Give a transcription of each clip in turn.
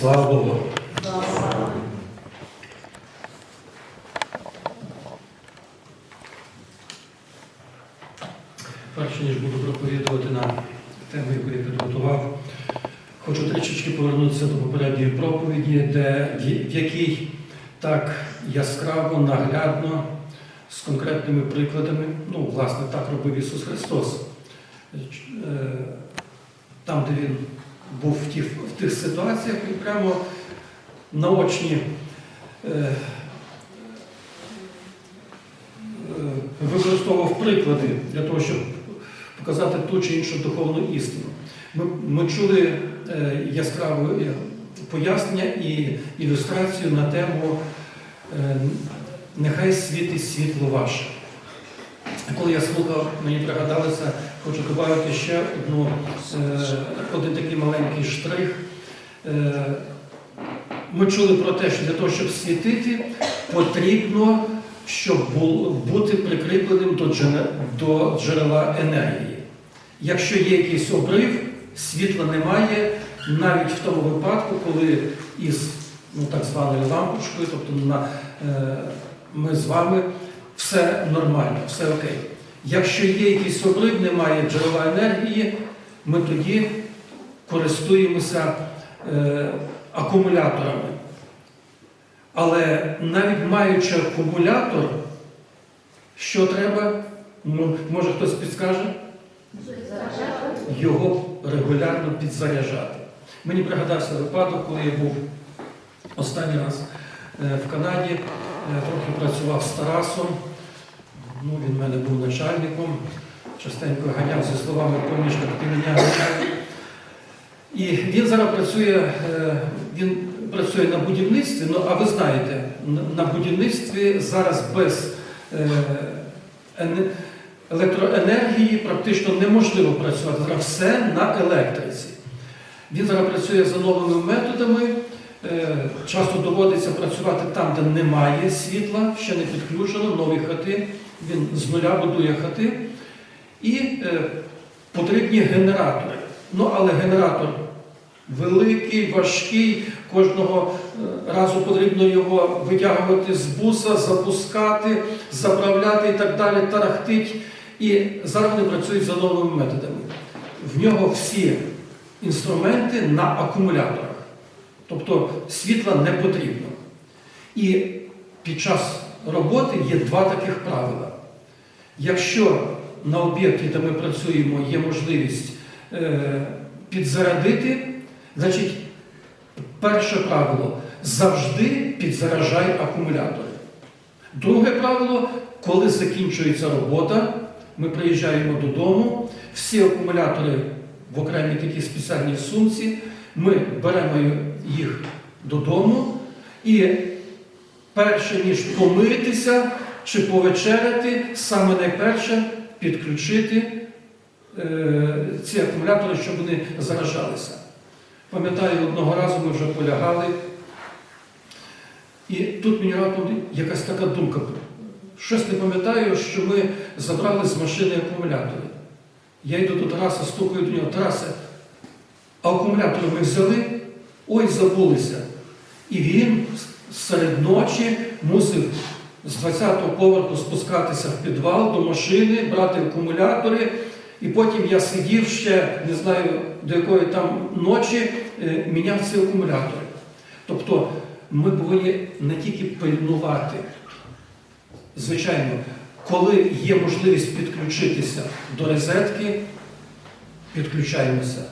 Слава Богу. Перше, ніж буду проповідувати на тему, яку я підготував, хочу трішечки повернутися до попередньої проповіді, де, в якій так яскраво, наглядно, з конкретними прикладами, ну, власне, так робив Ісус Христос. Е, Там, де Він був в тих, в тих ситуаціях, він прямо наочні е, е, використовував приклади для того, щоб показати ту чи іншу духовну істину. Ми, ми чули е, яскраве е, пояснення і ілюстрацію на тему е, Нехай світить світло ваше. Коли я слухав, мені пригадалося, хочу додати ще одну, е, один такий маленький штрих. Е, Ми чули про те, що для того, щоб світити, потрібно, щоб бути прикріпленим до джерела енергії. Якщо є якийсь обрив, світла немає, навіть в тому випадку, коли із ну, так званою лампочкою, тобто на, е, ми з вами все нормально, все окей. Якщо є якийсь обрив, немає джерела енергії, ми тоді користуємося е, акумуляторами. Але навіть маючи акумулятор, що треба? М- Може хтось підскаже? Його регулярно підзаряджати. Мені пригадався випадок, коли я був останній раз е, в Канаді, е, трохи працював з Тарасом. Ну, він в мене був начальником, частенько ганяв зі словами ти мене. І він зараз працює, е, він працює на будівництві, ну а ви знаєте, на- на будівництві зараз без е, електроенергії практично неможливо працювати. Зараз все на електриці. Він зараз працює за новими методами. Е, Часто доводиться працювати там, де немає світла, ще не підключено, нові хати. Він з нуля будує хати. І е, потрібні генератори. Ну, але генератор великий, важкий, кожного е, разу потрібно його витягувати з буса, запускати, заправляти і так далі, тарахтить. І зараз вони працюють за новими методами. В нього всі інструменти на акумуляторах. Тобто світла не потрібно. І під час роботи є два таких правила. Якщо на об'єкті, де ми працюємо, є можливість е, підзарядити, значить, перше правило завжди підзаражай акумулятори. Друге правило, коли закінчується робота, ми приїжджаємо додому, всі акумулятори в окремій такій спеціальній сумці, ми беремо їх додому і перше ніж помитися чи повечеряти, саме найперше підключити е, ці акумулятори, щоб вони заражалися. Пам'ятаю, одного разу ми вже полягали, і тут мені раптом якась така думка. Щось не пам'ятаю, що ми забрали з машини акумулятори. Я йду до Тараса, стукаю до нього, Тарасе, а акумулятори ми взяли, ой, забулися. І він серед ночі мусив з 20-го поверху спускатися в підвал до машини, брати акумулятори. І потім я сидів ще, не знаю до якої там ночі, е, міняв ці акумулятори. Тобто ми повинні не тільки пильнувати, звичайно, коли є можливість підключитися до розетки, підключаємося.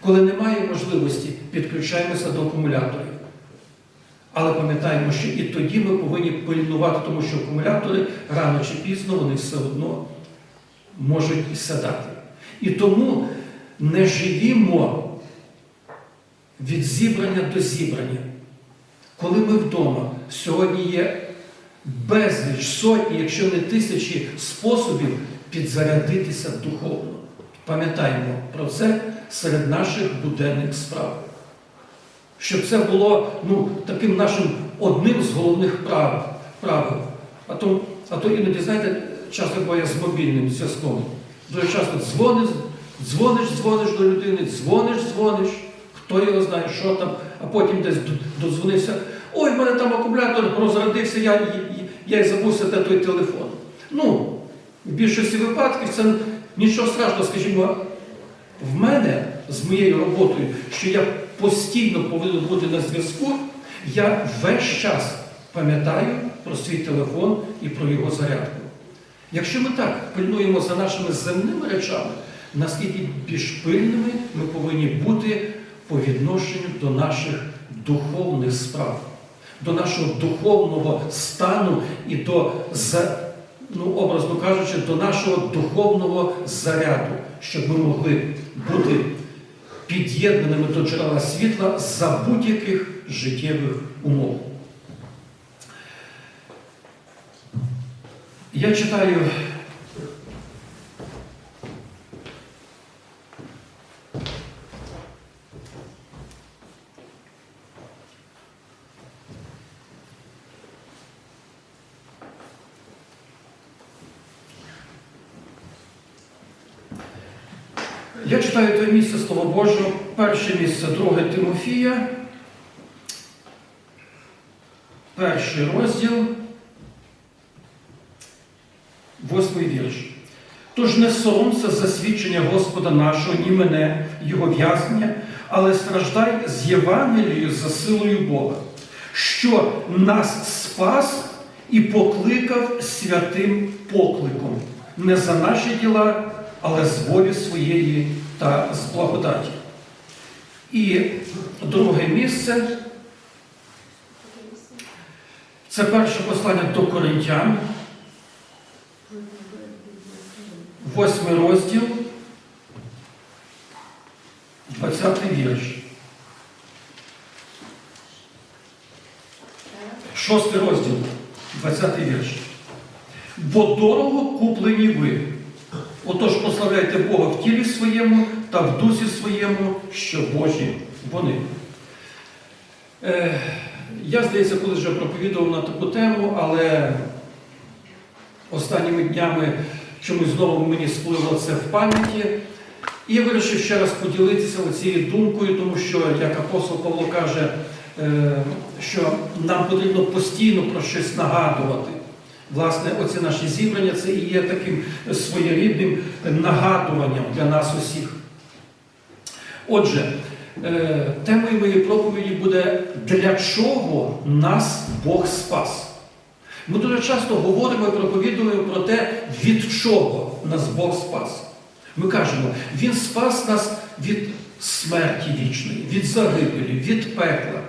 Коли немає можливості, підключаємося до акумуляторів. Але пам'ятаємо, що і тоді ми повинні пильнувати, тому що акумулятори рано чи пізно вони все одно можуть сядати. І тому не живімо від зібрання до зібрання. Коли ми вдома, сьогодні є безліч сотні, якщо не тисячі способів підзарядитися духовно. Пам'ятаємо про це серед наших буденних справ. Щоб це було ну, таким нашим одним з головних прав, правил. А то, а то іноді, знаєте, часто буває з мобільним зв'язком. Дуже часто дзвониш, дзвониш, дзвониш до людини, дзвониш, дзвониш, хто його знає, що там, а потім десь додзвонився. Ой, в мене там акумулятор розрядився, я, я, я забувся де той телефон. Ну, в більшості випадків це нічого страшного, скажімо, в мене з моєю роботою, що я постійно повинен бути на зв'язку, я весь час пам'ятаю про свій телефон і про його зарядку. Якщо ми так пильнуємо за нашими земними речами, наскільки більш пильними ми повинні бути по відношенню до наших духовних справ, до нашого духовного стану і до, ну, образно кажучи, до нашого духовного заряду, щоб ми могли бути під'єднаними до джерела світла за будь-яких життєвих умов. Я читаю Я читаю те місце Слова Божого, перше місце, друге Тимофія, перший розділ, восьмий вірш. Тож не соромся засвідчення Господа нашого, ні мене, Його в'язнення, але страждай з Євангелією за силою Бога, що нас спас і покликав святим покликом, не за наші діла, але з волі своєї та з благодаті. І друге місце це перше послання до Коринтян, восьмий розділ, 20 вірш. Шостий розділ, 20 вірш. Бо дорого куплені ви. Отож прославляйте Бога в тілі своєму та в дусі своєму, що Божі вони. Е, я, здається, колись вже проповідував на таку тему, але останніми днями чомусь знову мені сплило це в пам'яті. І я вирішив ще раз поділитися цією думкою, тому що, як апостол Павло каже, е, що нам потрібно постійно про щось нагадувати. Власне, оці наші зібрання це і є таким своєрідним нагадуванням для нас усіх. Отже, е, темою моєї проповіді буде для чого нас Бог спас. Ми дуже часто говоримо і проповідуємо про те, від чого нас Бог спас. Ми кажемо, Він спас нас від смерті вічної, від загибелі, від пекла.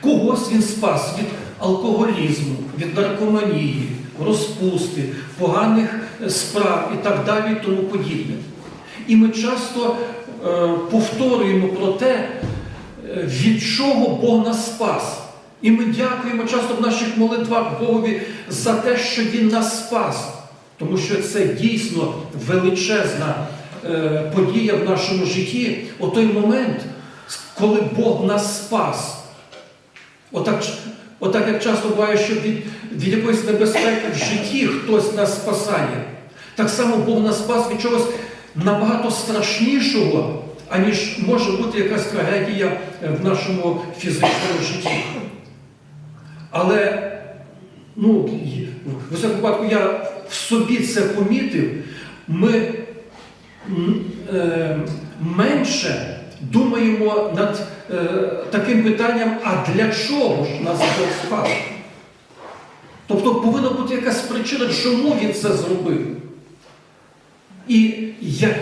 Когось він спас від алкоголізму, від наркоманії, розпусти, поганих е, справ і так далі, тому подібне. І ми часто е, повторюємо про те, е, від чого Бог нас спас. І ми дякуємо часто в наших молитвах Богові за те, що Він нас спас. Тому що це дійсно величезна е, подія в нашому житті, о той момент, коли Бог нас спас. Отак, отак як часто буває, що від, від якоїсь небезпеки в житті хтось нас спасає. Так само Бог нас спас від чогось набагато страшнішого, аніж може бути якась трагедія в нашому фізичному житті. Але, ну, в усякому випадку я в собі це помітив, ми е, менше думаємо над е, таким питанням, а для чого ж нас Бог спас? Тобто повинна бути якась причина, чому він це зробив. І, я,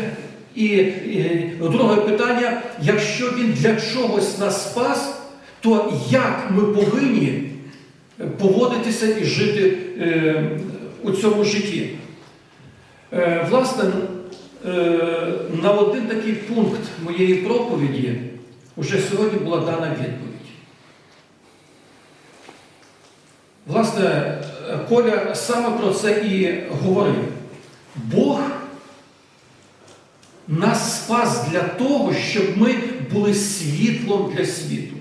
і, і друге питання, якщо він для чогось нас спас, то як ми повинні поводитися і жити е, у цьому житті? Е, власне, е, на один такий пункт моєї проповіді вже сьогодні була дана відповідь. Власне, е, Коля саме про це і говорив. Бог нас спас для того, щоб ми були світлом для світу.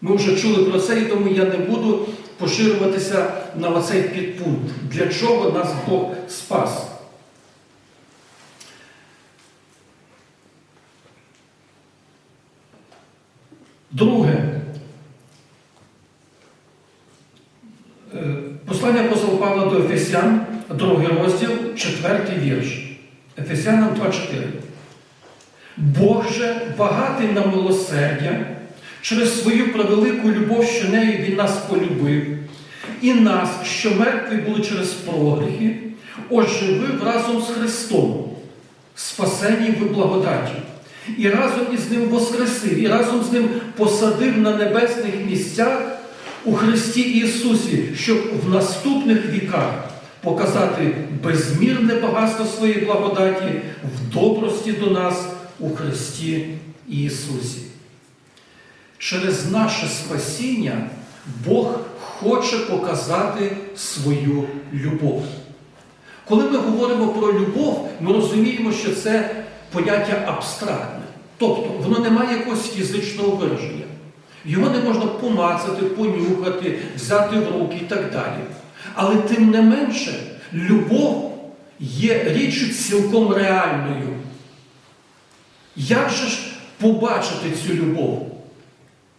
Ми вже чули про це, і тому я не буду поширюватися на оцей підпункт. Для чого нас Бог спас? Друге. Е, Послання апостола Павла до Ефесян, другий розділ, четвертий вірш. Ефесянам 2.4. Бог же багатий на милосердя, через свою превелику любов, що нею Він нас полюбив, і нас, що мертві були через прогріхи, оживив разом з Христом, спасені в благодаті, і разом із Ним воскресив, і разом з Ним посадив на небесних місцях у Христі Ісусі, щоб в наступних віках показати безмірне багатство своєї благодаті в добрості до нас у Христі Ісусі. Через наше спасіння Бог хоче показати свою любов. Коли ми говоримо про любов, ми розуміємо, що це поняття абстрактне. Тобто воно не має якогось фізичного вираження. Його не можна помацати, понюхати, взяти в руки і так далі. Але тим не менше, любов є річчю цілком реальною. Як же ж побачити цю любов?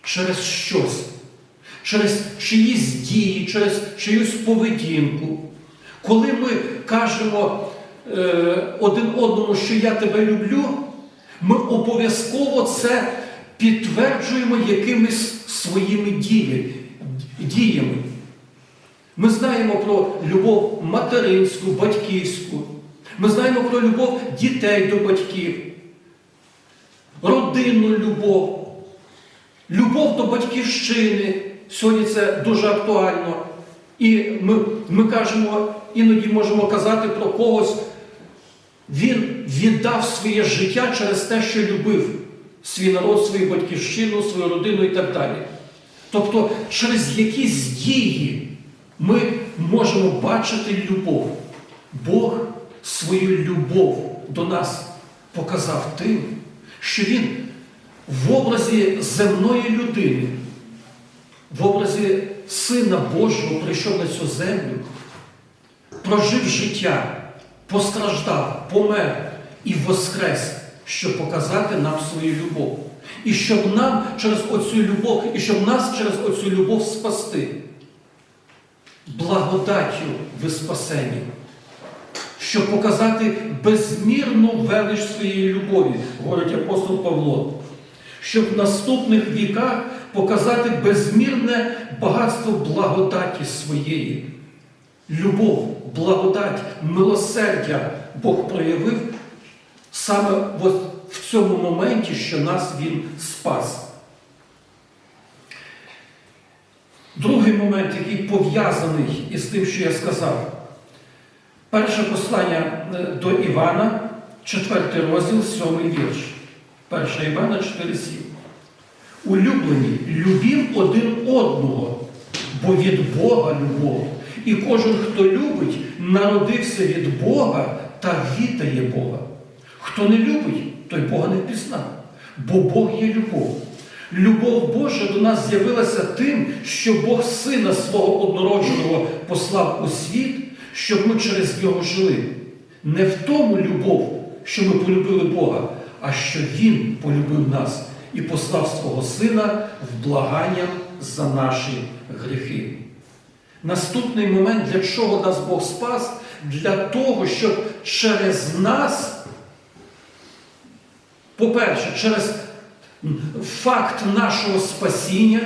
Через щось, через чиїсь дії, через чиюсь поведінку. Коли ми кажемо е, один одному, що я тебе люблю, ми обов'язково це підтверджуємо якимись своїми діями. Ми знаємо про любов материнську, батьківську. Ми знаємо про любов дітей до батьків, родинну любов, любов до батьківщини. Сьогодні це дуже актуально. І ми, ми кажемо, іноді можемо казати про когось, він віддав своє життя через те, що любив свій народ, свою батьківщину, свою родину і так далі. Тобто, через якісь дії ми можемо бачити любов. Бог свою любов до нас показав тим, що Він в образі земної людини, в образі Сина Божого прийшов на цю землю, прожив життя, постраждав, помер і воскрес, щоб показати нам свою любов. І щоб нам через оцю любов, і щоб нас через оцю любов спасти. Благодаттю ви спасені, щоб показати безмірну велич своєї любові, говорить апостол Павло, щоб в наступних віках показати безмірне багатство благодаті своєї. Любов, благодать, милосердя Бог проявив саме в цьому моменті, що нас Він спас. Другий момент, який пов'язаний із тим, що я сказав. Перше послання е, до Івана, 4 розділ, 7 вірш. 1 Івана 4,7. Улюблені, любім один одного, бо від Бога любов. І кожен, хто любить, народився від Бога та вітає Бога. Хто не любить, той Бога не впізнав, бо Бог є любов. Любов Божа до нас з'явилася тим, що Бог Сина свого однородженого послав у світ, щоб ми через нього жили. Не в тому любов, що ми полюбили Бога, а що Він полюбив нас і послав свого Сина в благання за наші гріхи. Наступний момент, для чого нас Бог спас? Для того, щоб через нас, по-перше, через факт нашого спасіння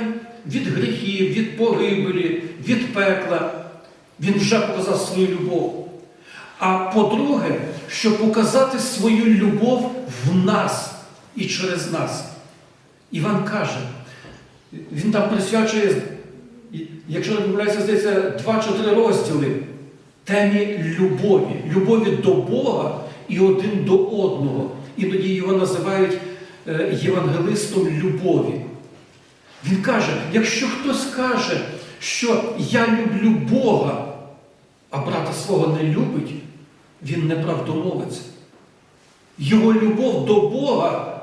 від гріхів, від погибелі, від пекла, Він вже показав свою любов. А по-друге, щоб показати свою любов в нас і через нас. Іван каже, він там присвячує, якщо не помиляюся, здається, два чи три розділи темі любові, любові до Бога і один до одного. Іноді його називають е, євангелистом любові. Він каже, якщо хтось каже, що я люблю Бога, а брата свого не любить, він неправдомовець. Його любов до Бога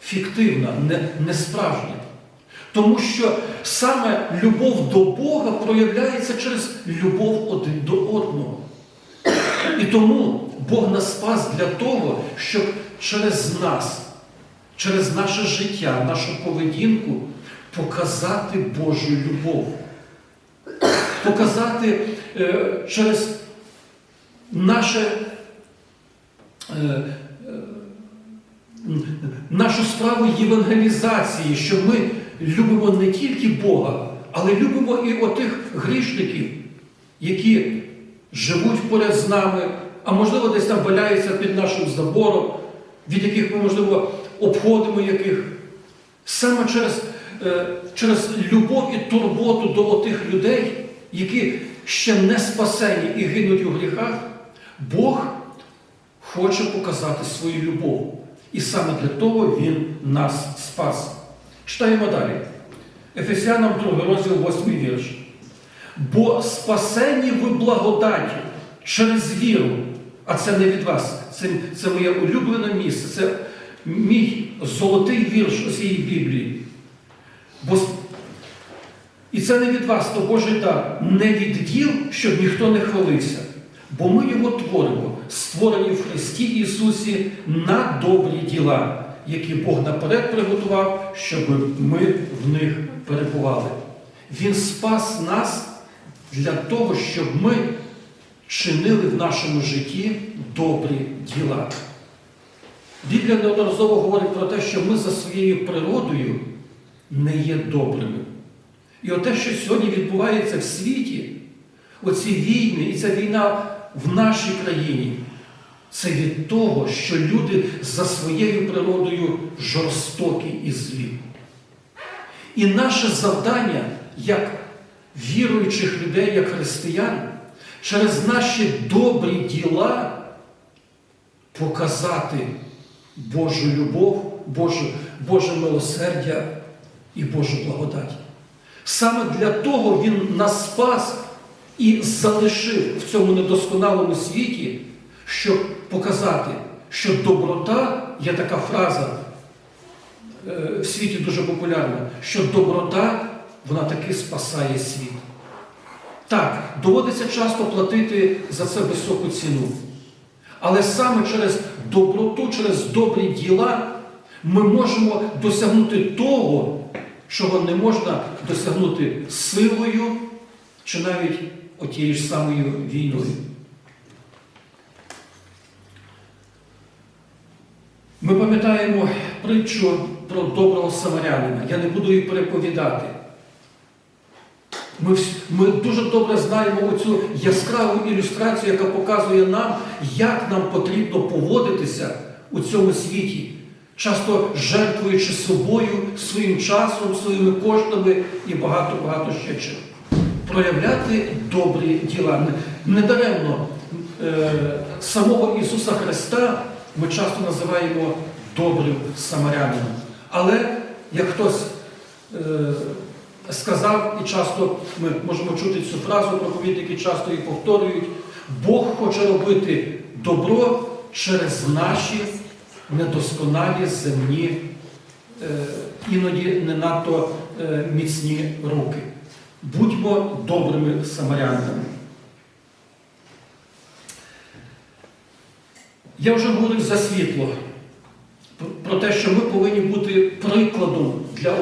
фіктивна, не, не справжня. Тому що саме любов до Бога проявляється через любов один до одного. І тому Бог нас спас для того, щоб через нас через наше життя, нашу поведінку показати Божу любов. Показати е, через наше, е, е, нашу справу євангелізації, що ми любимо не тільки Бога, але любимо і отих грішників, які живуть поряд з нами, а можливо десь там валяються під нашим забором, від яких ми, можливо, обходимо яких. Саме через, е, через любов і турботу до отих людей, які ще не спасені і гинуть у гріхах, Бог хоче показати свою любов. І саме для того Він нас спас. Читаємо далі. Ефесянам 2 розділ 8 вірш. Бо спасені ви благодаті через віру, а це не від вас, це, це моє улюблене місце, це мій золотий вірш усієї Біблії. Бо, і це не від вас, то Божий дар, не від діл, щоб ніхто не хвалився. Бо ми його творимо, створені в Христі Ісусі на добрі діла, які Бог наперед приготував, щоб ми в них перебували. Він спас нас для того, щоб ми чинили в нашому житті добрі діла. Біблія неодноразово говорить про те, що ми за своєю природою не є добрими. І оте, що сьогодні відбувається в світі, оці війни, і ця війна в нашій країні, це від того, що люди за своєю природою жорстокі і злі. І наше завдання, як віруючих людей, як християн, через наші добрі діла показати Божу любов, Боже, Боже милосердя і Божу благодать. Саме для того Він нас спас і залишив в цьому недосконалому світі, щоб показати, що доброта є така фраза е, в світі дуже популярна, що доброта вона таки спасає світ. Так, доводиться часто платити за це високу ціну. Але саме через доброту, через добрі діла ми можемо досягнути того, чого не можна досягнути силою чи навіть отією ж самою війною. Ми пам'ятаємо притчу про доброго самарянина. Я не буду її переповідати. Ми, ми дуже добре знаємо оцю яскраву ілюстрацію, яка показує нам, як нам потрібно поводитися у цьому світі, часто жертвуючи собою, своїм часом, своїми коштами і багато-багато ще чим. Проявляти добрі діла. Не- Недаремно е, самого Ісуса Христа ми часто називаємо добрим самарянином. Але як хтось е, сказав, і часто ми можемо чути цю фразу, проповідники часто її повторюють, Бог хоче робити добро через наші недосконалі земні, е, іноді не надто е, міцні руки. Будьмо добрими самарянами. Я вже говорив за світло, про- те, що ми повинні бути прикладом для,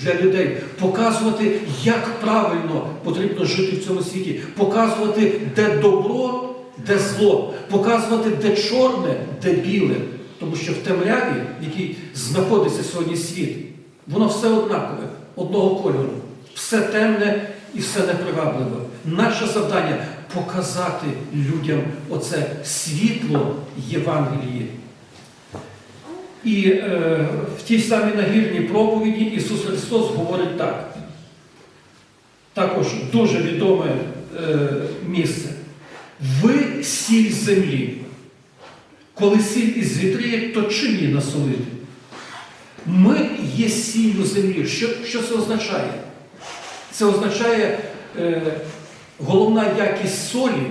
для людей, показувати, як правильно потрібно жити в цьому світі, показувати, де добро, де зло, показувати, де чорне, де біле. Тому що в темряві, в якій знаходиться сьогодні світ, воно все однакове, одного кольору, все темне і все непривабливе. Наше завдання показати людям оце світло Євангелії. І е, в тій самій нагірній проповіді Ісус Христос говорить так. Також дуже відоме е, місце. Ви сіль землі. Коли сіль із вітріє, то чим її насолити? Ми є сіллю землі. Що, що це означає? Це означає е, головна якість солі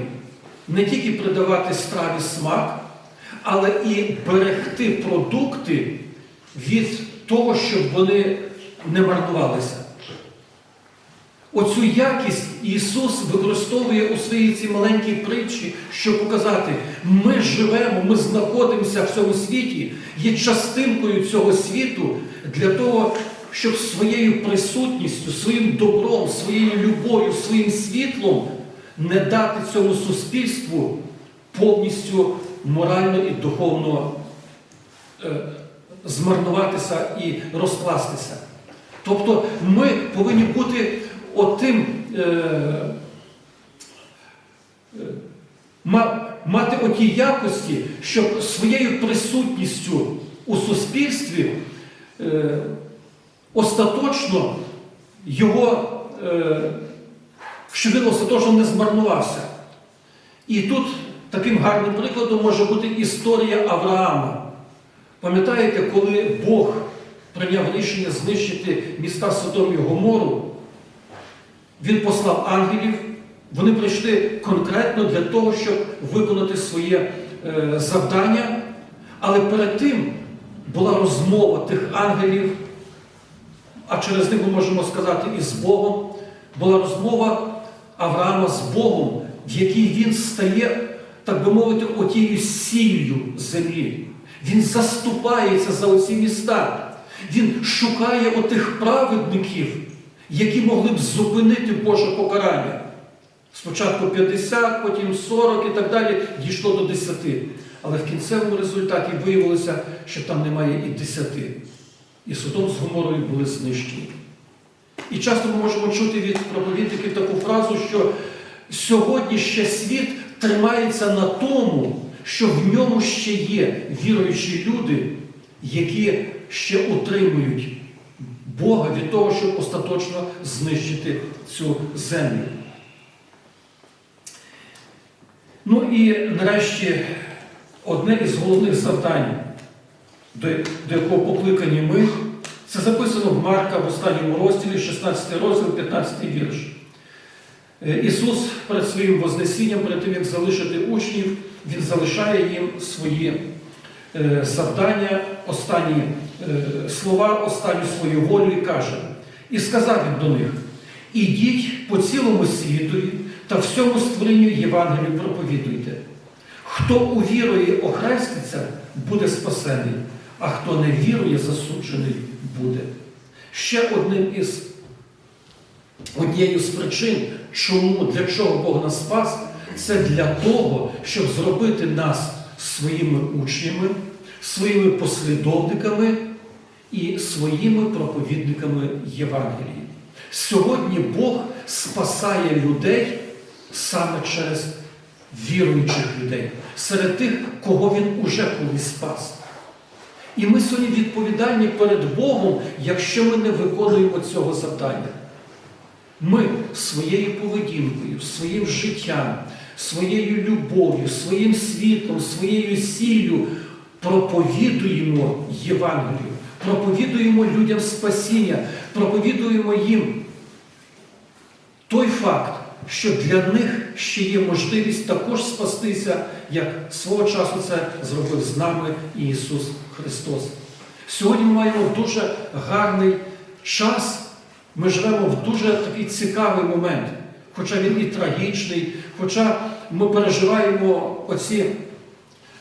не тільки придавати страві смак, але і берегти продукти від того, щоб вони не марнувалися. Оцю якість Ісус використовує у своїй цій маленькій притчі, щоб показати, ми живемо, ми знаходимося в цьому світі, є частинкою цього світу для того, щоб своєю присутністю, своїм добром, своєю любов'ю, своїм світлом не дати цьому суспільству повністю морально і духовно е, змарнуватися і розкластися. Тобто ми повинні бути отим, е, е, мати оті якості, щоб своєю присутністю у суспільстві остаточно його, е, щоб він остаточно не змарнувався. І тут таким гарним прикладом може бути історія Авраама. Пам'ятаєте, коли Бог прийняв рішення знищити міста Содом і Гомору, він послав ангелів, вони прийшли конкретно для того, щоб виконати своє е, завдання. Але перед тим була розмова тих ангелів, а через них ми можемо сказати і з Богом, була розмова Авраама з Богом, в якій він стає, так би мовити, отією сіллю землі. Він заступається за оці міста. Він шукає отих праведників, які могли б зупинити Боже покарання. Спочатку 50, потім 40 і так далі, дійшло до 10. Але в кінцевому результаті виявилося, що там немає і 10. І Содом з Гоморою були знищені. І часто ми можемо чути від проповідників таку фразу, що сьогодні ще світ тримається на тому, що в ньому ще є віруючі люди, які ще утримують Бога від того, щоб остаточно знищити цю землю. Ну і нарешті одне із головних завдань, до, якого покликані ми, це записано в Марка в останньому розділі, 16 розділ, 15 вірш. Е, Ісус перед своїм Вознесінням, перед тим, як залишити учнів, Він залишає їм свої е, завдання, останні е, слова, останню свою волю і каже, і сказав він до них: ідіть по цілому світові та всьому створенню Євангелію проповідуйте. Хто увірує, охреститься, буде спасений, а хто не вірує, засуджений буде. Ще одним із однією з причин, чому, для чого Бог нас спас, це для того, щоб зробити нас своїми учнями, своїми послідовниками і своїми проповідниками Євангелії. Сьогодні Бог спасає людей саме через віруючих людей, серед тих, кого Він уже колись спас. І ми сьогодні відповідальні перед Богом, якщо ми не виконуємо цього завдання. Ми своєю поведінкою, своїм життям, своєю любов'ю, своїм світлом, своєю сіллю проповідуємо Євангелію, проповідуємо людям спасіння, проповідуємо їм той факт, що для них ще є можливість також спастися, як свого часу це зробив з нами Ісус Христос. Сьогодні ми маємо дуже гарний час. Ми живемо в дуже такий цікавий момент, хоча він і трагічний, хоча ми переживаємо оці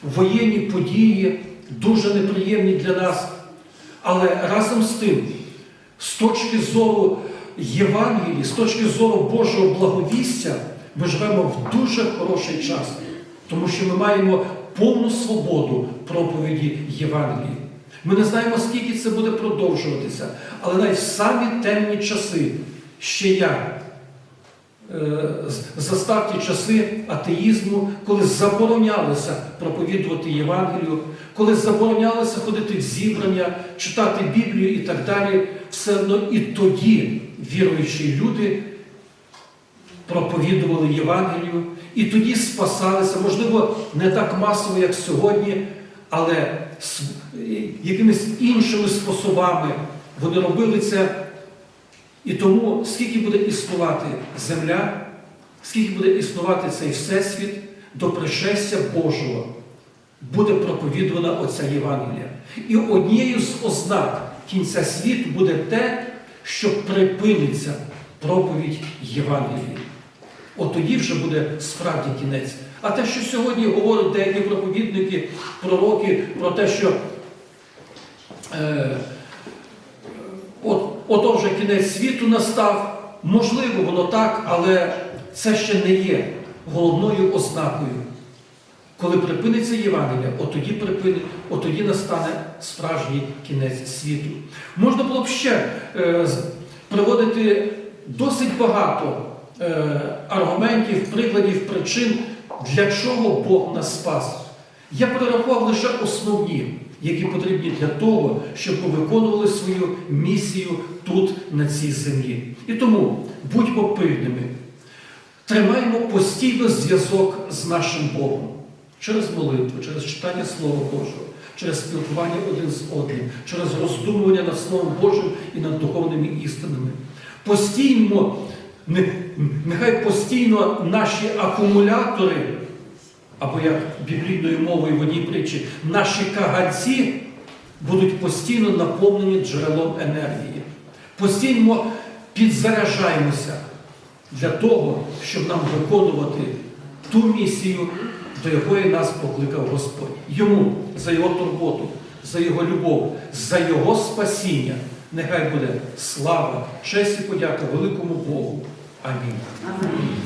воєнні події, дуже неприємні для нас. Але разом з тим, з точки зору Євангелії, з точки зору Божого благовістя, ми живемо в дуже хороший час, тому що ми маємо повну свободу проповіді Євангелії. Ми не знаємо, скільки це буде продовжуватися, але навіть в самі темні часи ще я е, застав ті часи атеїзму, коли заборонялося проповідувати Євангелію, коли заборонялося ходити в зібрання, читати Біблію і так далі, все одно і тоді віруючі люди проповідували Євангелію, і тоді спасалися, можливо, не так масово, як сьогодні, але якимись іншими способами вони робили це. І тому, скільки буде існувати земля, скільки буде існувати цей Всесвіт до пришестя Божого, буде проповідувана оця Євангелія. І однією з ознак кінця світу буде те, що припиниться проповідь Євангелії. От тоді вже буде справді кінець. А те, що сьогодні говорять деякі проповідники, пророки про те, що е, от, ото вже кінець світу настав, можливо, воно так, але це ще не є головною ознакою. Коли припиниться Євангелія, от тоді, припини, от тоді настане справжній кінець світу. Можна було б ще е, приводити досить багато аргументів, прикладів, причин, для чого Бог нас спас. Я перерахував лише основні, які потрібні для того, щоб ми виконували свою місію тут, на цій землі. І тому будьмо пильними, тримаємо постійно зв'язок з нашим Богом через молитву, через читання Слова Божого, через спілкування один з одним, через роздумування над Словом Божим і над духовними істинами. Постійно, нехай постійно наші акумулятори, або як біблійною мовою в одній притчі, наші каганці будуть постійно наповнені джерелом енергії. Постійно підзаряджаємося для того, щоб нам виконувати ту місію, до якої нас покликав Господь. Йому за його турботу, за його любов, за його спасіння. Нехай буде слава, честь і подяка великому Богу. I mean.